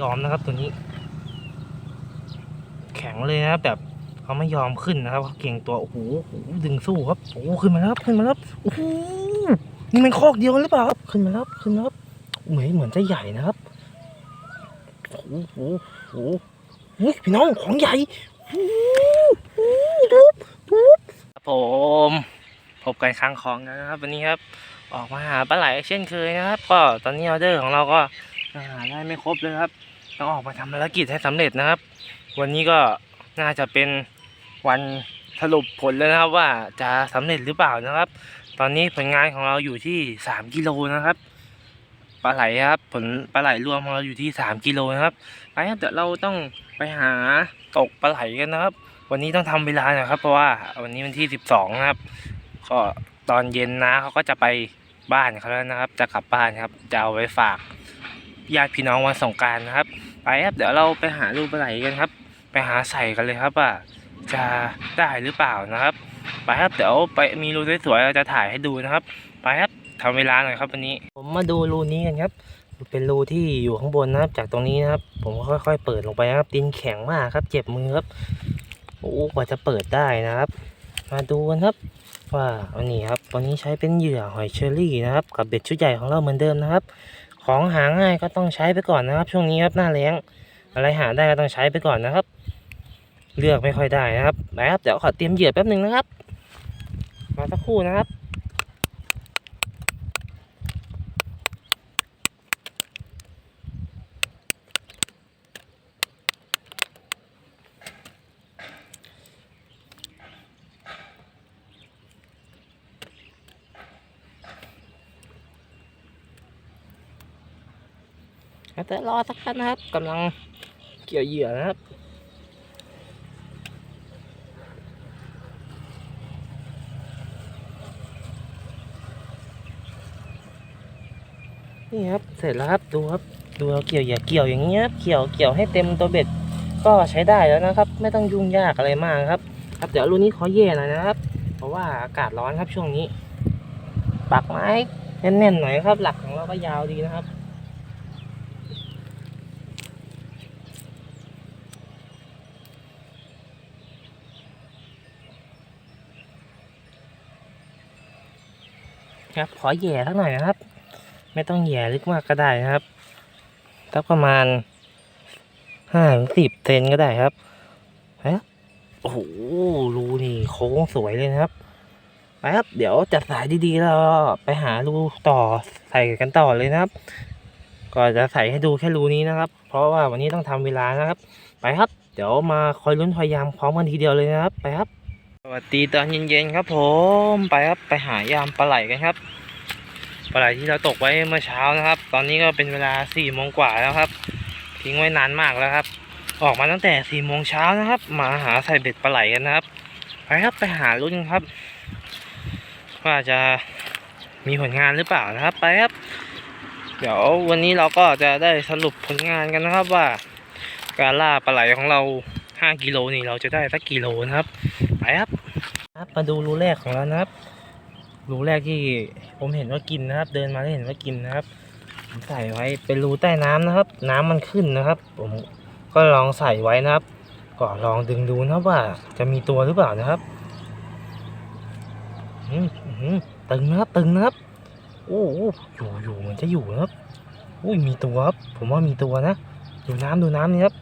ยอมนะครับตัวนี้ แข็งเลยนะครับแบบเขาไม่ยอมขึ้นนะครับเขาเก่งตัวโอ้โหโอ้โหดึงสู้ครับโอ้ขึ้นมาแล้วครับขึ้นมาแล้วโอ้โหนี่มันคอกเดียวกันหรือเปล่าครับขึ้นมาแล้วขึ้นมาแล้วเหมือนเหมือนจะใหญ่นะครับโอ้โหโอ้โหโอ้พี่น้องของใหญ่โอ้โหดูดูบผมพบกันครั้งของนะครับ วันนี้ครับ ออกมาหาปลาไหลเช่นเคยนะครับ ก็ตอนนี้ออเดอร์ของเราก็ หาได้ไม่ครบเลยครับ ต้องออกมาทำภารกิจให้สำเร็จนะครับ วันนี้ก็น่าจะเป็นวันสรุปผลแล้วนะครับว่าจะสำเร็จหรือเปล่านะครับ ตอนนี้ผลงานของเราอยู่ที่สามกิโลนะครับปลาไหลครับผลปลาไหลรวมของเราอยู่ที่สามกิโลนะครับไปครับเดี๋ยวเราต้องไปหาตกปลาไหลกันนะครับ วันนี้ต้องทำเวลาหน่อยครับ เพราะว่าวันนี้วันที่สิบสองนะครับ ก็ตอนเย็นนะเขาก็จะไปบ้านเขาแล้วนะครับ จะกลับบ้านครับจะเอาไว้ฝาก ญาติพี่น้องวันสงการนะครับ ไปครับเดี๋ยวเราไปหาลูกปลาไหลกันครับ ไปหาใส่กันเลยครับว่าจะได้หรือเปล่านะครับ ไปครับเดี๋ยวไปมีรูสวยๆเราจะถ่ายให้ดูนะครับ ไปครับทำเวลาหน่อยครับวันนี้ ผมมาดูรูนี้กันครับเป็นรูที่อยู่ข้างบนนะครับ จากตรงนี้นะครับ ผมก็ค่อย ๆ เปิดลงไปนะครับ ดินแข็งมากครับ เจ็บมือครับโอ้กว่าจะเปิดได้นะครับ มาดูกันครับ ว่าวันนี้ครับวันนี้ใช้เป็นเหยื่อหอยเชอรี่นะครับ กับเบ็ดชุดใหญ่ของเราเหมือนเดิมนะครับ ของหาง่ายก็ต้องใช้ไปก่อนนะครับ ช่วงนี้ครับหน้าแล้งอะไรหาได้ก็ต้องใช้ไปก่อนนะครับ เลือกไม่ค่อยได้นะครับนะครับเดี๋ยวขอเตรียมเหยื่อแป๊บหนึ่งนะครับ มาสักครู่นะครับ แต่รอสักพักนะครับกำลังเกี่ยวเหยื่อนะครับนี่ครับเสร็จแล้วครับดูครับดูเราเกี่ยวเหยื่อเกี่ยวอย่างเงี้ยครับเกี่ยวเกี่ยวให้เต็มตัวเบ็ดก็ใช้ได้แล้วนะครับ ไม่ต้องยุ่งยากอะไรมากครับ ครับเดี๋ยวรุ่นนี้ขอเย่หน่อยนะครับ เพราะว่าอากาศร้อนครับช่วงนี้ ปักไม้แน่นๆหน่อยครับ หลักของเราก็ยาวดีนะครับ ครับ ขอแย่สักหน่อยนะครับ ไม่ต้องแย่ลึกมากก็ได้นะครับสักประมาณห้าถึงสิบเซนก็ได้ครับฮะโอ้โหรูนี่โค้งสวยเลยนะครับไปครับ เดี๋ยวจัดสายดีๆแล้วไปหารูต่อใส่กันต่อเลยนะครับ ก็จะใส่ให้ดูแค่รูนี้นะครับ เพราะว่าวันนี้ต้องทำเวลานะครับ ไปครับ เดี๋ยวมาคอยลุ้นพยายามพร้อมกันทีเดียวเลยนะครับ ไปครับ สวัสดีตอนเย็นๆครับผมไปครับไปหายามปลาไหลกันครับปลาไหลที่เราตกไว้เมื่อเช้านะครับ ตอนนี้ก็เป็นเวลาสี่โมงกว่าแล้วครับ ทิ้งไว้นานมากแล้วครับ ออกมาตั้งแต่สี่โมงเช้านะครับ มาหาใส่เบ็ดปลาไหลกันนะครับไปครับไปหาลุ้นครับว่าจะมีผลงานหรือเปล่านะครับ ไปครับ เดี๋ยววันนี้เราก็จะได้สรุปผลงานกันนะครับว่า การล่าปลาไหลของเราห้ากิโลนี่เราจะได้สักกิโลนะครับ ไปครับครับ มาดูรูแรกของเรานะครับ รูแรกที่ผมเห็นว่ากินนะครับ เดินมาแล้วเห็นว่ากินนะครับผมใส่ไว้เป็นรูใต้น้ำนะครับ น้ำมันขึ้นนะครับ ผมก็ลองใส่ไว้นะครับก็ลองดึงดูนะครับว่า จะมีตัวหรือเปล่านะครับตึงนะครับตึงนะครับโอ้โหอยู่อยู่เหมือนจะอยู่นะครับอุ้ยมีตัวครับผมว่ามีตัวนะ ดูน้ำดูน้ำนี่ครับ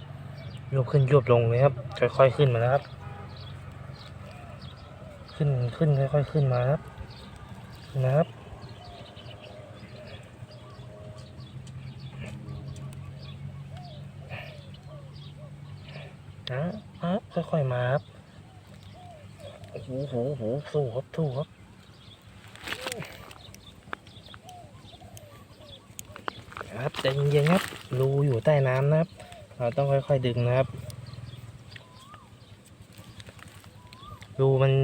โยบขึ้นโยบลงเลยครับค่อยๆขึ้นมาแล้วครับ ขึ้นขึ้นค่อยๆขึ้นมาครับนะครับนะครับค่อยๆมาครับโอ้โหโหโหสู้ครับสู้ครับครับใจเย็นๆครับรูอยู่ใต้น้ำนะครับ เราต้องค่อยๆดึงนะครับ รูมัน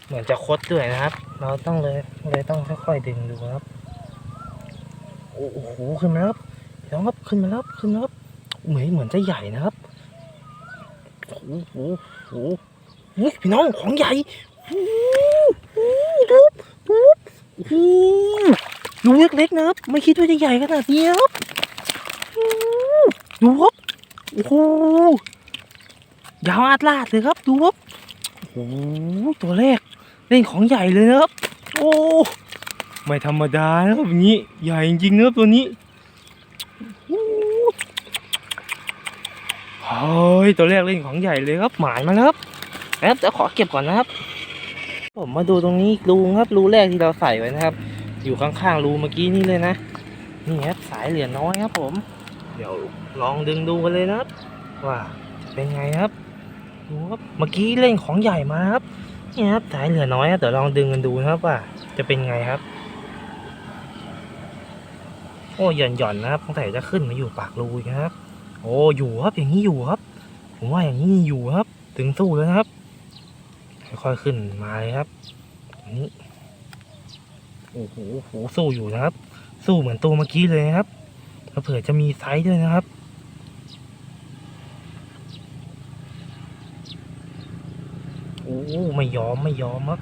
เห มือนจะคดด้วยนะครับ เราต้องเลยเลยต้องค่อยๆดึงดูครับ โอ้โหขึ้นมาครับเดี๋ยวครับขึ้นมาครับขึ้นมาครับเหมือนเหมือนจะใหญ่นะครับโอ้โหโอ้โหเฮ้ยพี่น้องของใหญ่โอ้โหดูดูโอ้โหรูเล็กๆนะครับ ไม่คิดว่าจะใหญ่ขนาดนี้ครับดูครับโอ้โหยาวอาดลาดเลยครับดูครับโอ้โหตัวแรก เล่นของใหญ่เลยนะครับ โอ้ไม่ธรรมดานะครับอย่างนี้ใหญ่จริงๆนะครับตัวนี้โอ้โหเฮ้ยตัวแรกเล่นของใหญ่เลยครับหมายมาแล้วครับแล้วจะขอเก็บก่อนนะครับ ผมมาดูตรงนี้รูครับรูแรกที่เราใส่ไว้นะครับ อยู่ข้างๆรูเมื่อกี้นี่เลยนะนี่ครับสายเหลือน้อยครับ ผม เดี๋ยวลองดึงดูกันเลยนะครับว่าจะเป็นไงครับดูครับเมื่อกี้เล่นของใหญ่มาครับ นี่ครับสายเหลือน้อยครับเดี๋ยวลองดึงกันดูนะครับว่าจะเป็นไงครับ โอ้หย่อนหย่อนๆนะครับตั้งแต่จะขึ้นมาอยู่ปากรูนะครับ โอ้อยู่ครับอย่างนี้อยู่ครับ ผมว่าอย่างนี้อยู่ครับ ถึงสู้แล้วนะครับค่อยๆขึ้นมาเลยครับนี้โอ้โหโหสู้อยู่นะครับ สู้เหมือนตัวเมื่อกี้เลยนะครับเผื่อจะมีไซส์ด้วยนะครับ โอ้ไม่ยอมไม่ยอมครับ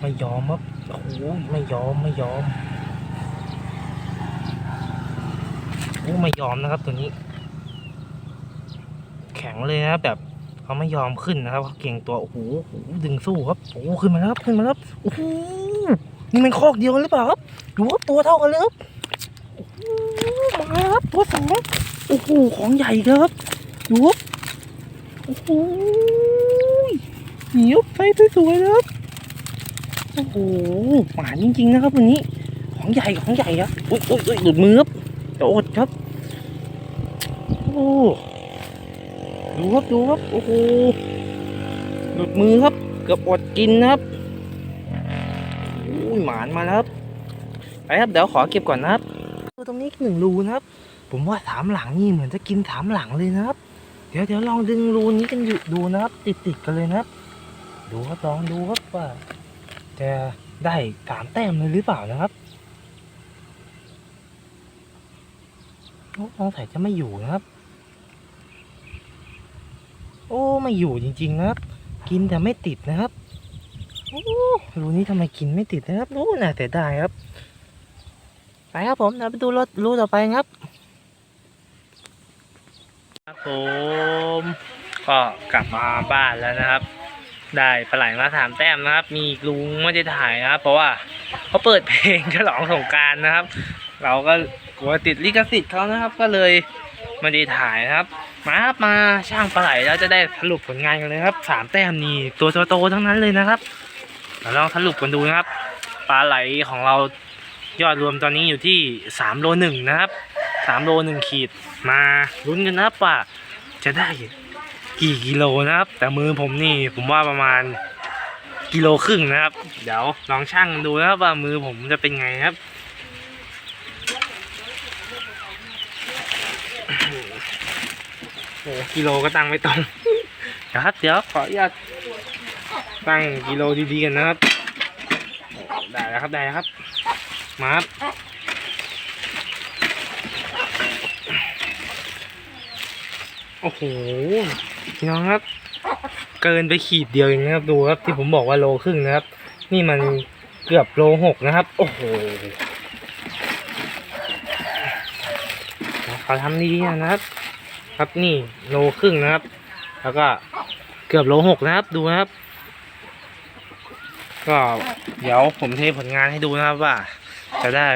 ไม่ยอมครับโอ้ไม่ยอมไม่ยอมโอ้ไม่ยอมนะครับตัวนี้ แข็งเลยนะแบบเขาไม่ยอมขึ้นนะครับเขาเก่งตัวโอ้โหโอ้โหดึงสู้ครับโอ้ขึ้นมาแล้วครับขึ้นมาแล้วครับโอ้โหนี่มันคอกเดียวกันหรือเปล่าครับดูครับตัวเท่ากันเลยครับโอ้มาครับตัวสองโอ้โหของใหญ่ครับดูครับโอ้โห ยวไฟสวยๆนะครับโอ้โหหมานจริงๆนะครับวันนี้ ของใหญ่ของใหญ่ครับอุ้ยอุ้ยอุ้ยหลุดมือครับจะอดครับโอ้ดูครับดูครับโอ้โหหลุดมือครับ เกือบอดกินนะครับอุ้ยหมานมาแล้วครับไปครับเดี๋ยวขอเก็บก่อนนะครับตรงนี้หนึ่งรูนะครับ ผมว่าสามหลังนี่เหมือนจะกินสามหลังเลยนะครับ เดี๋ยวเดี๋ยวลองดึงรูนี้กันอยู่ดูนะครับ ติดติดกันเลยนะครับ ดูครับลองดูครับว่า จะได้สามแต้มเลยหรือเปล่านะครับโอ้สงสัยจะไม่อยู่นะครับ โอ้ไม่อยู่จริง ๆ นะครับ กินแต่ไม่ติดนะครับโอ้รูนี้ทำไมกินไม่ติดนะครับรู้น่าแต่ได้ครับ ไปครับผมเดี๋ยวไปดูรถรูต่อไปครับ ครับผมก็กลับมาบ้านแล้วนะครับ ได้ปลาไหลมาสามแต้มนะครับ มีกลุงไม่ได้ถ่ายนะครับ เพราะว่าเขาเปิดเพลงฉลองสงการนะครับ เราก็กลัวติดลิขสิทธิ์เขานะครับ ก็เลยไม่ได้ถ่ายนะครับ มาครับมาช่างปลาไหลแล้วจะได้สรุปผลงานกันเลยครับสามแต้มนี่ตัวโตๆทั้งนั้นเลยนะครับเดี๋ยวลองสรุปกันดูนะครับปลาไหลของเรายอดรวมตอนนี้อยู่ที่สามโลหนึ่งนะครับสามโลหนึ่งขีดมาลุ้นกันนะครับว่าจะได้ กี่กิโลนะครับ แต่มือผมนี่ผมว่าประมาณกิโลครึ่งนะครับ เดี๋ยวลองช่างดูนะครับว่ามือผมจะเป็นไงครับโอ้กิโลก็ตั้งไม่ตรงเดี๋ยวครับเดี๋ยวขออนุญาตตั้งกิโลดีๆกันนะครับได้แล้วครับได้แล้วครับ มาครับโอ้โห พี่น้องครับ เกินไปขีดเดียวเองนะครับดูครับที่ผมบอกว่าโลครึ่งนะครับ นี่มันเกือบโลหกนะครับ โอ้โหเขาทำดีนะครับ ครับนี่โลครึ่งนะครับ แล้วก็เกือบโลหกนะครับดูนะครับ ก็เดี๋ยวผมเทผลงานให้ดูนะครับว่า จะได้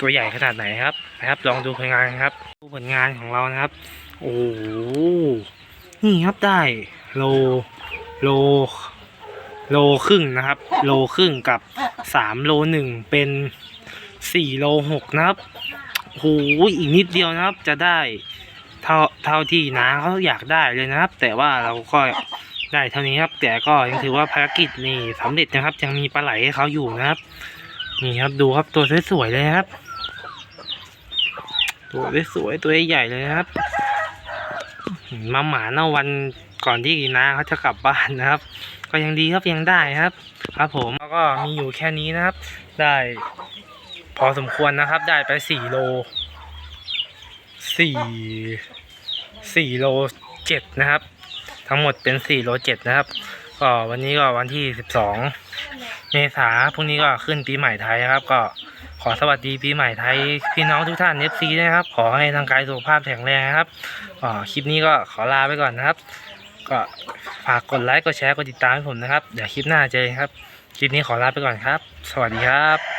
ตัวใหญ่ขนาดไหนครับนะครับ ลองดูผลงานครับดูผลงานของเรานะครับ โอ้ นี่ครับได้โลโลโลครึ่งนะครับ โลครึ่งกับสามโลหนึ่งเป็นสี่โลหกนะครับโหอีกนิดเดียวนะครับ จะได้เท่าเท่าที่น้าเขาอยากได้เลยนะครับ แต่ว่าเราก็ได้เท่านี้ครับ แต่ก็ยังถือว่าภารกิจนี่สำเร็จนะครับ ยังมีปลาไหลให้เขาอยู่นะครับ นี่ครับดูครับตัวสวยๆเลยครับ ตัวสวยๆตัวใหญ่เลยครับ มาหมาเน่าวันก่อนที่น้าเขาจะกลับบ้านนะครับ ก็ยังดีครับยังได้ครับ ครับผมแล้วก็มีอยู่แค่นี้นะครับ ได้พอสมควรนะครับ ได้ไปสี่โลสี่สี่โลเจ็ดนะครับ ทั้งหมดเป็นสี่โลเจ็ดนะครับก็วันนี้ก็วันที่สิบสองเมษาพรุ่งนี้ก็ขึ้นปีใหม่ไทยนะครับก็ ขอสวัสดีปีใหม่ไทยพี่น้องทุกท่านเนบซีนะครับ ขอให้ทางกายสุขภาพแข็งแรงนะครับอ๋อคลิปนี้ก็ขอลาไปก่อนนะครับ ก็ฝากกดไลค์กดแชร์กดติดตามให้ผมนะครับ เดี๋ยวคลิปหน้าเจอกันครับ คลิปนี้ขอลาไปก่อนครับ สวัสดีครับ